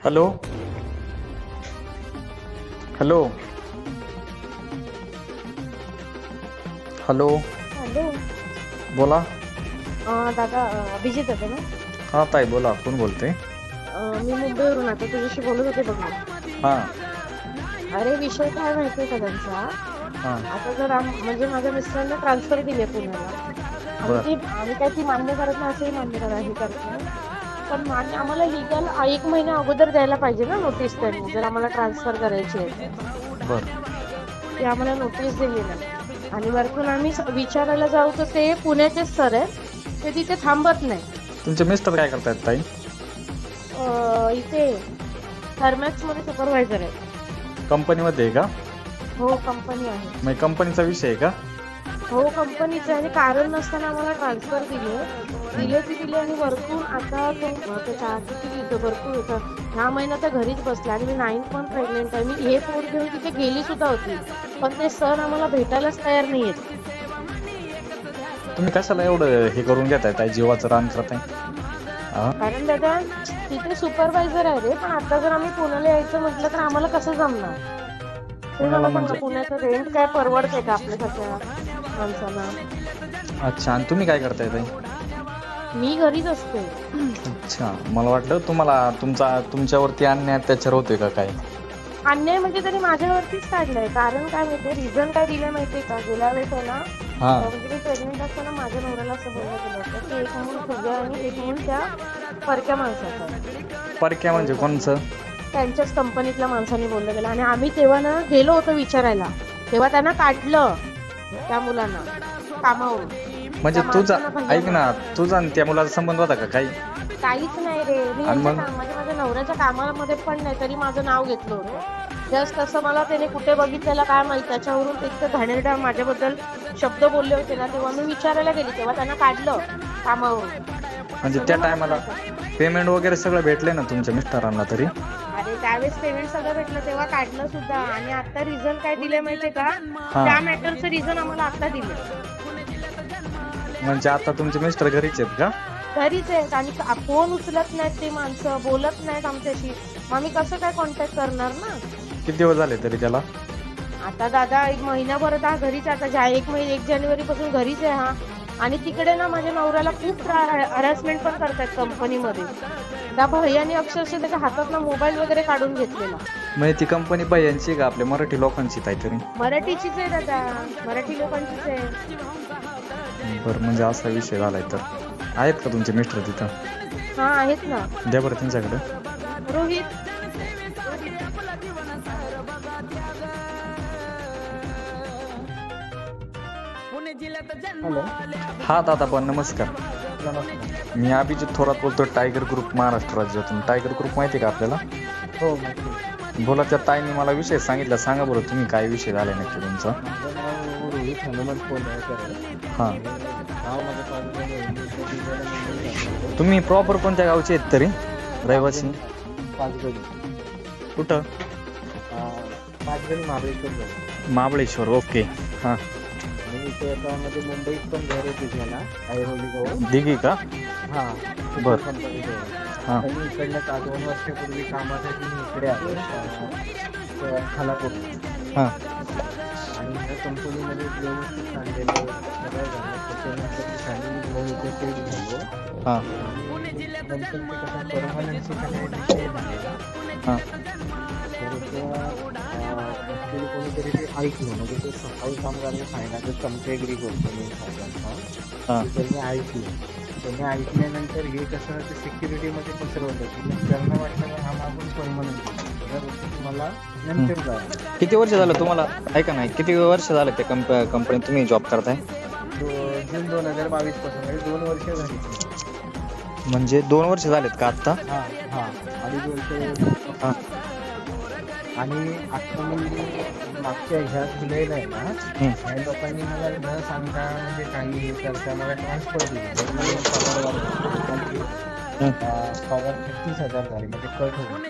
Hello? Hello? Hello? Hello? बोला. अं, दादा अं, अभिजित होते ना? हां ताई बोला कोण बोलते अं, मी मुंबईवरून आता तुझ्याशी बोलत होते बघ. ना हां. अरे विषय काय माहितीये का त्यांचा? हां. आता जर आम- म्हणजे माझ्या मिस्टरांना ट्रान्सफर दिले पुण्याला. बर. आणि ती आम्ही काय ती मान्य करत नाही असंही मान्य करा हे करत नाही. पण मान्य आम्हाला लिगल एक महिना अगोदर द्यायला पाहिजे ना नोटीस त्यांनी जर आम्हाला ट्रान्सफर करायची आहे. बरं. ती आम्हाला नोटीस दिली नाही. आणि वरतून आम्ही विचारायला जाऊ तर ते पुण्याचेच सर आहेत. ते तिथे थांबत नाही. तुमचे मिस्टर काय करतायत ताई? अं, इथे थर्मॅक्समध्ये सुपरवायझर आहे कंपनीमध्ये आहे का? हो कंपनी आहे. मग कंपनीचा विषय आहे का? हो कंपनीचं आहे. आणि कारण नसताना आम्हाला ट्रान्सफर दिले दिले ते दिले आणि वरतून आता तो त्याच्या किती दिवस भरपूर होतं. ह्या महिन्यात तर घरीच बसले. आणि मी नाईन्थ पण प्रेग्नेंट आहे. मी हे पोट घेऊन तिथे गेली सुद्धा होती. पण ते सर आम्हाला भेटायलाच तयार नाही आहेत तुम्ही कशाला एवढं हे करून घेताय? ताई जीवाचं रान करताय? हां कारण दादा तिथे सुपरवायझर आहे रे. पण आता जर आम्ही पुण्याला यायचं म्हटलं तर आम्हाला कसं जमणार? ते पुण्याला मला म्हणजे? पुण्याचं रेंट काय परवडते का आपल्यासारख्या माणसांना? अच्छा आणि तुम्ही काय करताय ताई? मी घरीच असते. अच्छा मला वाटलं तुम्हाला तुमचा तुमच्यावरती अन्याय अत्याचार होते का काय? अन्याय म्हणजे त्यांनी माझ्यावरतीच काढलंय. कारण काय माहितीये रिझन काय दिलं माहितीये का? गेल्या वेळेस आहे ना हां. म्हणजे मी प्रेग्नेंट असताना माझ्या नवऱ्याला असं बोललं गेलं होतं की एक मूल तुझ्या आणि एक मूल त्या परक्या माणसाचं. आहे. परक्या म्हणजे कोणचं? त्यांच्याच कंपनीतल्या माणसाने बोललं गेलं आणि आम्ही तेव्हा ना गेलो होतो विचारायला. तेव्हा त्यांना काढलं त्या मुलांना कामावरून. म्हणजे तुझा ऐक ना तुझा आणि त्या मुलाचा संबंध होता का काही? काहीच नाही रे. मी आणि यांच्या मग? काम- माझ्या नवऱ्याच्या कामामध्ये पण नाही तरी माझं नाव घेतलं होतं. जस्ट तसं मला त्याने कुठे बघितलेलं काय माहीत त्याच्यावरून ते इतकं घाणेरडा माझ्याबद्दल शब्द बोलले होते ना तेव्हा मी विचारायला गेली तेव्हा त्यांना काढलं कामावरून. म्हणजे त्या टायमाला पेमेंट वगैरे सगळं भेटले ना तुमच्या मिस्टरांना तरी? अरे त्यावेळेस पेमेंट सगळं भेटलं तेव्हा काढलं सुद्धा. आणि आता रिझन काय दिले माहितीये का. त्या मॅटरचं रिझन आम्हाला आता दिले म्हणजे आता तुमचे मिस्टर घरीच आहेत का? घरीच आहेत आणि फोन उचलत नाहीत ते माणसं बोलत नाहीत आमच्याशी. मग आम्ही कसं काय कॉन्टॅक्ट करणार ना? किती दिवस झाले तरी त्याला? आता दादा एक महिनाभर आता घरीच आता ज्या एक महिने एक जानेवारी पासून घरीच आहे हा. आणि तिकडे ना माझ्या नवऱ्याला खूप हॅरासमेंट पण करतात कंपनीमध्ये त्या भैयाने अक्षरशः त्याच्या हातात ना मोबाईल वगैरे काढून घेतलेला. म्हणजे ती कंपनी यांची का आपल्या मराठी लोकांची काहीतरी. मराठीचीच आहे दादा. मराठी लोकांचीच आहे. बरं म्हणजे असा विषय झालाय तर. आहेत का तुमचे मिस्टर तिथं? हा आहेत ना. द्या बरं त्यांच्याकडे. रोहित. हॅलो. हा दादा पण नमस्कार. नमस्कार मी अभिजित थोरात बोलतो टायगर ग्रुप महाराष्ट्र राज्यातून. टायगर ग्रुप माहिती आहे का आपल्याला? हो माहिती बोला त्या ताईने मला विषय सांगितला. सांगा बरं तुम्ही काय विषय झालाय नक्की तुमचा? कोल्हाळकर आहे हां. तुम्ही प्रॉपर कोणत्या गावचे आहेत तरी? रहिवासी? कुठं? महाबळेश्वर महाबळेश्वर ओके. हां. मध्ये मुंबईत पण घर आहे दिघी का? हा. बर. हां. आणि इकडनं का दोन वर्षापूर्वी कामासाठी मी इकडे आलो अं, खालापूर हां. कंपनीमध्ये व्यवस्थित चाललेलं सगळं झालं. त्याच्यानंतर फॅमिली घेऊन इथे सेट झालो. हां. नंतर ते कसं परमनन्सी काही विषय झालेला हां. तर तेव्हा ॲक्च्युली कोणीतरी ते ऐकलं. म्हणजे ते सफाई कामगारांना सांगितलं ते चमचेगिरी करतो मी साहेबांचा हां. त्यांनी ऐकलं. त्यांनी ऐकल्यानंतर हे कसं ते सिक्युरिटीमध्ये पसरवलं. त्यांना वाटलं हा मागून परमनंट मला नंतर जायला किती वर्ष झालं तुम्हाला? ऐका नाही किती वर्ष झालं त्या कंप कंपनीत तुम्ही जॉब करताय? दो- जून दोन हजार बावीसपासून म्हणजे दोन वर्ष झाली. म्हणजे दोन वर्ष झालेत का आत्ता? हा हा. अडीच वर्ष हां. आणि आता मी मागच्या ह्या जुलैला आहे ना हं. या लोकांनी मला न सांगता म्हणजे काही हे करता मला ट्रान्सफर दिली. तर मी पगार वाढवली. हं. पगार छत्तीस हजार झाले म्हणजे कट होऊन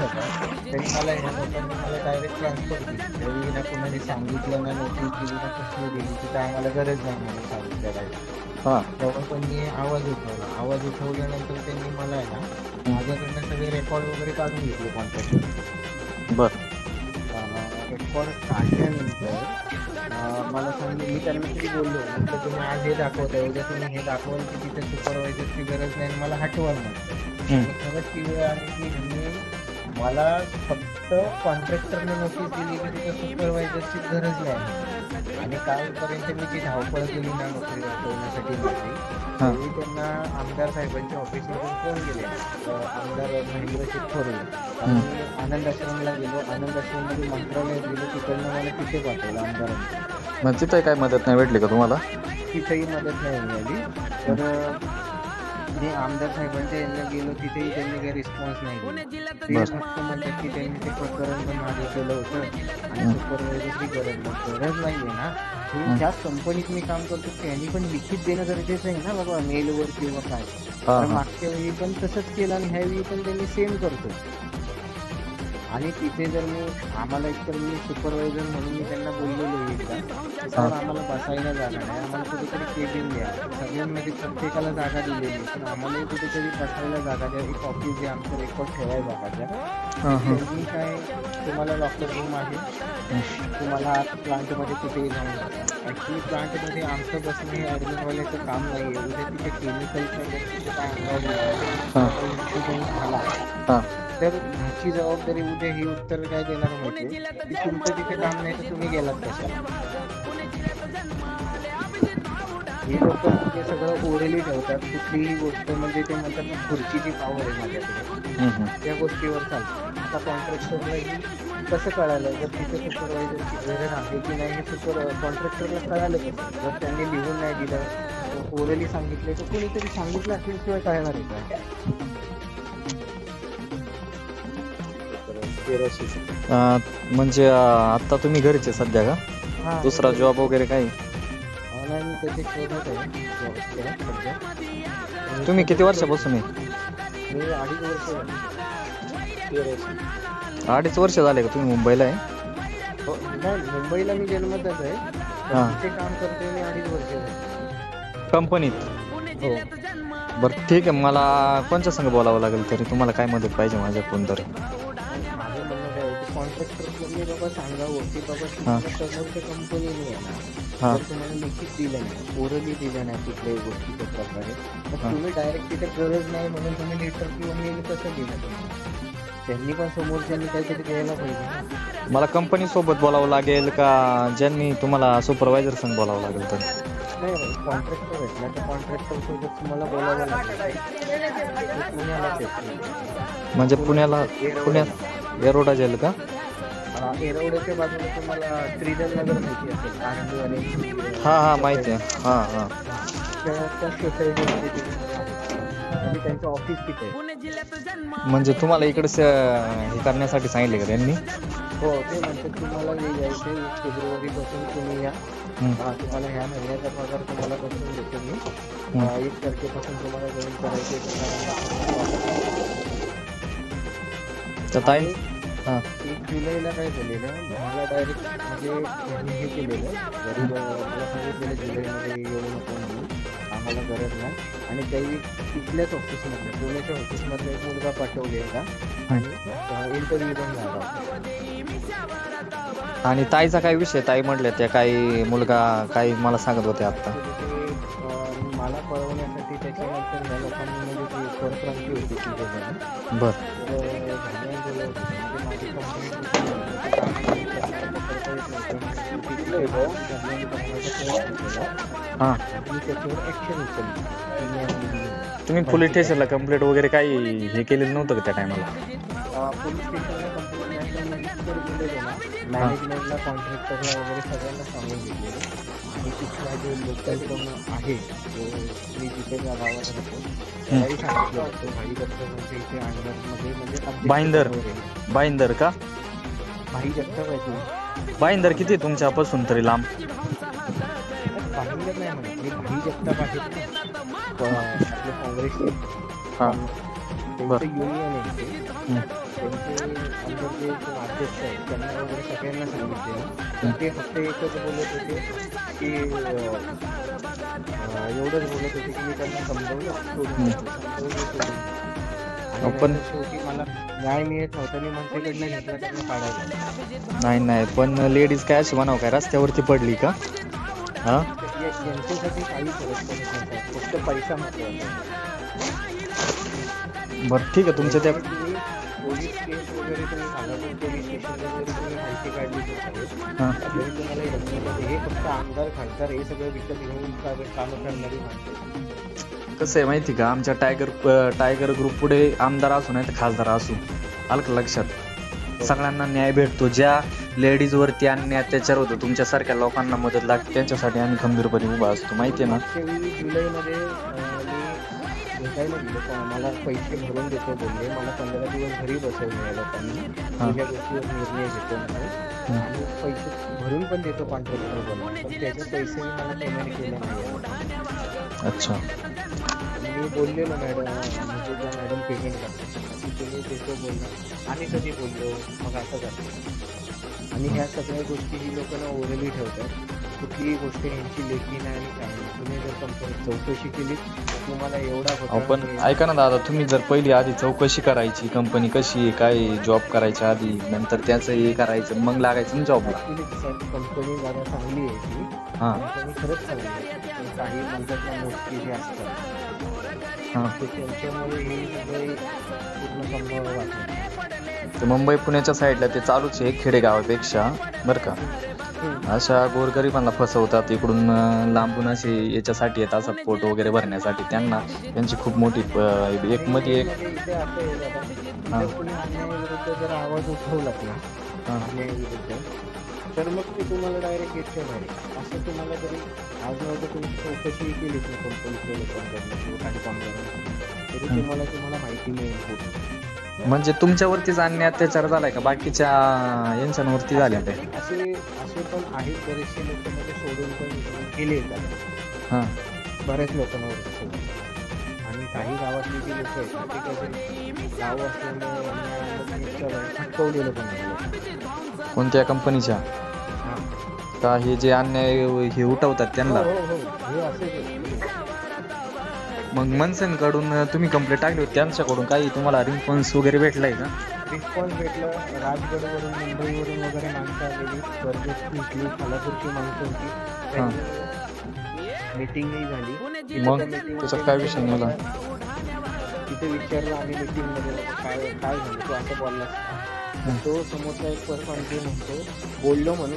हजार. तरी मला ह्या लोकांनी मला डायरेक्ट ट्रान्सफर दिली तरी ना कोणाने सांगितलं ना नोटीस दिली ना कसली दिली तिथं आम्हाला गरज नाही म्हणून सांगितलं डायरेक्ट हा. तेव्हा त्यांनी आवाज उठवला. आवाज उठवल्यानंतर त्यांनी मला आहे ना माझ्याकडनं सगळे रेकॉर्ड वगैरे काढून घेतले कॉन्ट्रॅक्ट बर. रेकॉर्ड काढल्यानंतर मला सांगितलं मी त्यांना तरी बोललो म्हटलं तुम्ही आज हे दाखवताय उद्या तुम्ही हे दाखवाल की तिथे सुपरवायझरची गरज नाही आणि मला हटवाल. आणि खरंच ती वेळ आली की ह्यांनी मला फक्त कॉन्ट्रॅक्टरने नोटीस दिली की तिथे सुपरवायझरची गरज नाही. आणि कालपर्यंत मी जी धावपळ केली ना नोकरी दाखवण्यासाठी माझी त्यांना आमदार साहेबांच्या ऑफिसमधून फोन केले आमदार महेंद्र आणि आनंद आश्रमला गेलो आनंद आश्रममध्ये मंत्रालयात गेलो तिकडनं मला तिथे पाठवलं आमदारांनी मग तिथे काय मदत नाही भेटली का तुम्हाला? तिथेही मदत नाही मिळाली तर मी आमदार साहेबांच्या यांना गेलो तिथेही त्यांनी काही रिस्पॉन्स नाही दिला. ते बरं. फक्त म्हणतात की त्यांनी ते प्रकरण पण मागे केलं होतं. आणि सुपरवायझरची गरज नाही. गरज नाहीये ना. हं. हे. ज्या कंपनीत मी काम करतो त्यांनी पण लिखित देणं गरजेचं आहे ना बाबा मेलवर किंवा काय. हा हा. मागच्या वेळी पण तसंच केलं आणि ह्यावेळी पण त्यांनी सेम करतो. आणि तिथे जर मी आम्हाला एकतर मी सुपरवायझर म्हणून मी त्यांना बोललेलो एकदा. की सर आम्हाला बसायला जागा नाही. आम्हाला कुठेतरी केबिन द्या. सगळ्यांमध्ये प्रत्येकाला जागा दिलेली पण आम्हालाही कुठेतरी बसायला जागा द्या. एक ऑफिस जे आमचं रेकॉर्ड ठेवायला जागा द्या. काय तुम्हाला लॉकर रूम आहे. तुम्हाला प्लांटमध्ये कुठेही जाऊन ॲक्च्युली प्लांटमध्ये आमचं बसणं हे ॲडमिनवाल्याचं काम नाही आहे उद्या तिथे केमिकलच्या गोष्टीचं काय हा. झाला हा. तर ह्याची जबाबदारी उद्या ही उत्तर काय देणार माहिती की तुमचं तिथे काम नाही तर तुम्ही गेलात कशाला? हे लोक म्हणजे सगळं ओरली ठेवतात. कुठलीही गोष्ट म्हणजे ते म्हणतात ना खुर्चीची पावर आहे माझ्याकडे. त्या गोष्टीवर चालतं. आता कॉन्ट्रॅक्टरलाही कसं कळालं? जर तिथे सुपरवायझरची गरज आहे की नाही हे सुपर कॉन्ट्रॅक्टरला कळालं कसं जर त्यांनी लिहून नाही दिलं ओरली सांगितले तर कोणीतरी सांगितलं असल्याशिवाय कळणार आहे का? म्हणजे आता तुम्ही घरीच आहे सध्या का? दुसरा जॉब वगैरे काही? त्याचे शोधत आहे तुम्ही किती वर्षापासून आहे? मी अडीच वर्ष झाली. तेराशे. अडीच वर्ष झाले का तुम्ही मुंबईला आहे? हो, नाही मुंबईला मी जन्मतच आहे. पण हा. तिथे काम मी अडीच वर्ष झाली. कंपनीत? हो. बरं ठीक आहे. मला कोणच्या संग बोलावं लागेल तरी? तुम्हाला काय मदत पाहिजे माझ्याकडून तरी माझं म्हणणं काय आहे कॉन्ट्रॅक्टर बाबा सांगावं की बाबा. तुम्हाला समोरच्या कंपनीने आहे ना हा. जर तुम्हाला लिखित दिलं नाही ओरली दिलं नाही कुठल्याही गोष्टीच्या प्रकारे तर. तुम्ही डायरेक्ट तिथे गरज नाही म्हणून तुम्ही लेटर किंवा मेल कसं दिलं तुम्ही. त्यांनी पण समोरच्यांनी काहीतरी द्यायला पाहिजे. मला कंपनी सोबत बोलावं लागेल का ज्यांनी तुम्हाला सुपरवायझर संग बोलावं लागेल तर? नाही कॉन्ट्रॅक्टर ना त्या कॉन्ट्रॅक्टर सोबत तुम्हाला बोलावं लागेल. ते. म्हणजे पुण्याला पुण्यात एरोडा जाईल का? येरवड्याच्या बाजूला तुम्हाला त्रिदल नगर माहिती असेल हा हा माहिती आहे. हा हा. त्या सोसायटीमध्ये आणि त्यांचं ऑफिस तिथे. म्हणजे तुम्हाला इकडे हे करण्यासाठी सांगितले का त्यांनी? हो ते म्हणतात तुम्हाला यायचे फेब्रुवारी पासून तुम्ही या. तुम्हाला ह्या महिन्याचा पगार तुम्हाला बसून देतो मी. एक तारखेपासून तुम्हाला जॉईन करायचे ताई हा. एक जुलैला काय झालेलं मला डायरेक्ट म्हणजे हे केलेलं सांगितलेलं जुलैमध्ये येऊ नको म्हणून. आम्हाला गरज नाही. आणि त्याही तिथल्याच ऑफिसमधल्या पुण्याच्या ऑफिसमधला एक मुलगा पाठवलेला. आणि इंटरव्ह्यू पण झाला. आणि ताईचा काय विषय? ताई म्हटले त्या काही मुलगा काही मला सांगत होते आता. मला पळवण्यासाठी त्याच्यानंतर ह्या लोकांनी म्हणजे परप्रांती होती ती जगाने बर हा. तुम्ही पोलीस स्टेशनला कंप्लेंट वगैरे काही हे केलेलं नव्हतं का त्या टायमाला आणि तिथला जो लोकल आहे जो मी जिथे त्या गावात राहतो त्यालाही सांगितलं होतं. भाई इथे अंडरमध्ये म्हणजे. वगैरे. बाईंदर. का? भाई तुम्ही बाईंदर किती तुमच्यापासून तरी लांब भाईंदर नाही म्हणत मी भाई जगताप आहेत ना प- आपले काँग्रेसचे हा त्यांचं युनियन आहे ते. हम्म. त्यांचे अंदर जे अध्यक्ष आहेत त्यांना वगैरे सगळ्यांना सांगितलेलं तर ते फक्त एकच बोलत होते की अं, अं, एवढंच बोलत होते की मी त्यांना समजवलं सोडून दिलं. समजवलं सोडून दिलं. पण- शेवटी मला न्याय मिळत नव्हता मी मनसेकडनं घेतला त्यांना काढायला. नाही नाही पण लेडीज काय अशी म्हणावं काय? रस्त्यावरती पडली का? हा? यांच्यासाठी काही फरक पडत नव्हता फक्त पैसा महत्त्वाचा बरं ठीक आहे तुमच्या त्या पोलीस केस वगैरे तुम्ही पोलीस तुम्ही माहिती काढली तर हा. तुम्हाला हे फक्त आमदार खासदार हे सगळं विकत घेऊन कामं करणारी माणसं. कसं आहे माहिती का? आमच्या टायगर टायगर ग्रुप पुढे आमदार असू नाही तर खासदार असू. आलं का लक्षात. सगळ्यांना न्याय भेटतो. ज्या लेडीज वरती अन्याय अत्याचार होतो तुमच्यासारख्या लोकांना मदत लागते. त्यांच्यासाठी आम्ही खंबीरपणे उभा असतो. माहिती आहे ना? मला पैसे भरून देतो बोलले. मला पंधरा दिवस घरी बसवलं या लोकांनी. तुझ्या गोष्टीवर निर्णय घेतो आणि पैसे भरून पण देतो कॉन्ट्रॅक्टर पण त्याचे पैसे मला पेमेंट केले नाही अच्छा. मी बोललेलो मॅडम म्हणजे ज्या मॅडम पेमेंट करतात तुम्ही देतो बोलणं आणि कधी बोललो? मग असं करतो आणि ह्या सगळ्या गोष्टी ही लोक ना ओरली ठेवतात. कुठलीही गोष्ट यांची लेखी नाही आणि काही नाही. तुम्ही जर कंपनीत चौकशी केली तुम्हाला एवढा अहो, घोटाळा पण मिळेल. ऐका ना दादा तुम्ही जर पहिली आधी चौकशी करायची कंपनी कशी आहे काय जॉब करायच्या आधी नंतर त्याचं हे करायचं मग लागायचं ना जॉबला Actually कसं आहे, कंपनी जरा चांगली आहे ती. हां. कंपनी खरंच चांगली आहे. पण काही म्हणतात ना मोठी जे असतात ते त्यांच्यामुळे हे सगळे पूर्ण संभव वाटतं ते मुंबई पुण्याच्या साईडला ते चालूच आहे खेडेगावापेक्षा बरं का? अशा गोरगरिबांना फसवतात इकडून अं, लांबून असे याच्यासाठी येतात असं पोट वगैरे भरण्यासाठी. त्यांना त्यांची खूप मोठी अं, एक मध्ये एक इथे असं आहे दादा, हां. जर कोणी अन्यायाविरुद्ध जर आवाज ना? हां. अन्यायाविरुद्ध तर मग ते तुम्हाला डायरेक्ट येते नाही. असं तुम्हाला जरी आज नव्हतं तुम्ही चौकशी केली लोकांकडनं किंवा काही कामगारांकडनं तरी. तुम्हाला तुम्हाला माहिती मिळेल म्हणजे तुमच्यावरतीच अन्याय अत्याचार झालाय का? बाकीच्या यांच्यावरती झाले ते? असे असे पण आहेत बरेचसे लोक मध्ये सोडून पण गेले त्याला हां. बऱ्याच लोकांवर सोडून आणि काही गावातली जी लोक आहेत ना, ते कसे गाव असल्यामुळे फटकवलेलं पण. कोणत्या कंपनीच्या. का हे जे अन्याय हे उठवतात त्यांना? हो हो हो. मग मनसेकडून तुम्ही कंप्लेंट टाकली होती त्यांच्याकडून काही तुम्हाला रिस्पॉन्स वगैरे भेटलाय का? रिस्पॉन्स भेटला. राजगडवरून मुंबईवरून वगैरे माणसं आलेली. कर्जत इथली खालापूरची माणसं होती. मिटिंगही झाली. मग? त्याच्यात काय विषय निघाला तिथे विचारलं आम्ही मीटिंगमध्ये बाबा काय काय झालं? तू असं बोललास तो समोरचा एक पर्सन जे म्हणतो बोललो म्हणून